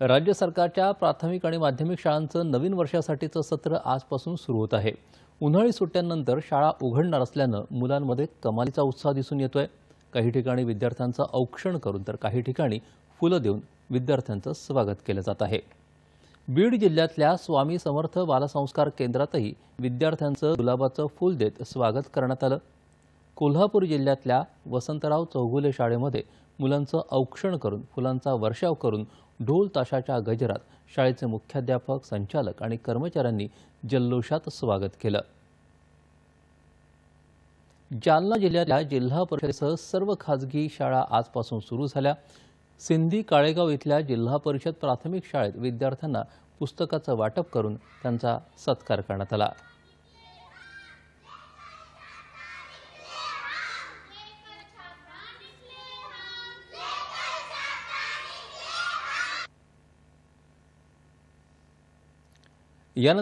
राज्य सरकारच्या प्राथमिक आणि माध्यमिक शाळांचं नवीन वर्षासाठीचं सत्र आजपासून सुरू होत आहे. उन्हाळी सुट्ट्यांनंतर शाळा उघडणार असल्यानं मुलांमध्ये कमालीचा उत्साह दिसून येतोय. काही ठिकाणी विद्यार्थ्यांचं औक्षण करून तर काही ठिकाणी फुलं देऊन विद्यार्थ्यांचं स्वागत केलं जात आहे. बीड जिल्ह्यातल्या स्वामी समर्थ बालसंस्कार केंद्रातही विद्यार्थ्यांचं गुलाबाचं फूल देत स्वागत करण्यात आलं. कोल्हापूर जिल्ह्यातल्या वसंतराव चौगुले शाळेमध्ये मुलांचं औक्षण करून फुलांचा वर्षाव करून ढोल ताशाच्या गजरात शाळेचे मुख्याध्यापक संचालक आणि कर्मचाऱ्यांनी जल्लोषात स्वागत केलं. जालना जिल्ह्यातल्या जिल्हा परिषदेसह सर्व खाजगी शाळा आजपासून सुरू झाल्या. सिंधी काळेगाव इथल्या जिल्हा परिषद प्राथमिक शाळेत विद्यार्थ्यांना पुस्तकाचं वाटप करून त्यांचा सत्कार करण्यात आला. Yanında